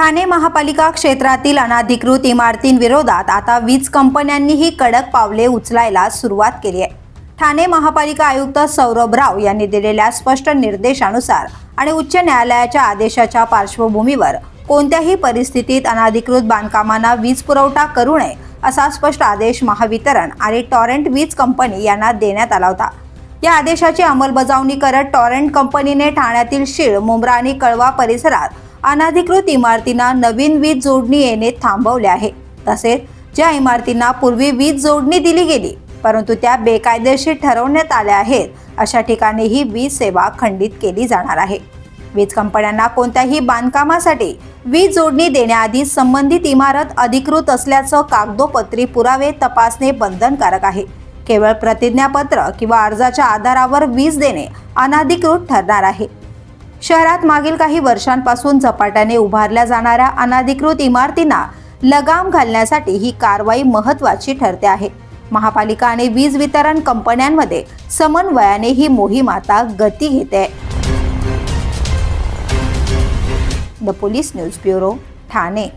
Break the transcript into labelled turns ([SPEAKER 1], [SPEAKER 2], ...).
[SPEAKER 1] ठाणे महापालिका क्षेत्रातील अनाधिकृत इमारतींविरोधात आता वीज कंपन्यांनीही कडक पावले उचलायला सुरुवात केली आहे. ठाणे महापालिका आयुक्त सौरभ राव यांनी दिलेल्या स्पष्ट निर्देशानुसार आणि उच्च न्यायालयाच्या आदेशाच्या पार्श्वभूमीवर कोणत्याही परिस्थितीत अनाधिकृत बांधकामांना वीज पुरवठा करू नये असा स्पष्ट आदेश महावितरण आणि टॉरेंट वीज कंपनी यांना देण्यात आला होता. या आदेशाची अंमलबजावणी करत टॉरेंट कंपनीने ठाण्यातील शीळ मुंब्रा आणि कळवा परिसरात अनाधिकृत इमारतींना नवीन वीज जोडणी येणे थांबवले आहे. तसेच ज्या इमारतींना पूर्वी वीज जोडणी दिली गेली परंतु त्या बेकायदेशीर ठरवण्यात आल्या आहेत अशा ठिकाणी ही वीज सेवा खंडित केली जाणार आहे. वीज कंपन्यांना कोणत्याही बांधकामासाठी वीज जोडणी देण्याआधी संबंधित इमारत अधिकृत असल्याचं कागदोपत्री पुरावे तपासणे बंधनकारक आहे. केवळ प्रतिज्ञापत्र किंवा अर्जाच्या आधारावर वीज देणे अनाधिकृत ठरणार आहे. शहरात मागील काही वर्षांपासून झपाट्याने उभारल्या जाणाऱ्या अनाधिकृत इमारतींना लगाम घालण्यासाठी ही कारवाई महत्त्वाची ठरते आहे. महापालिका आणि वीज वितरण कंपन्यांमध्ये समन्वयाने ही मोहीम आता गती घेते. The police news bureau Thane.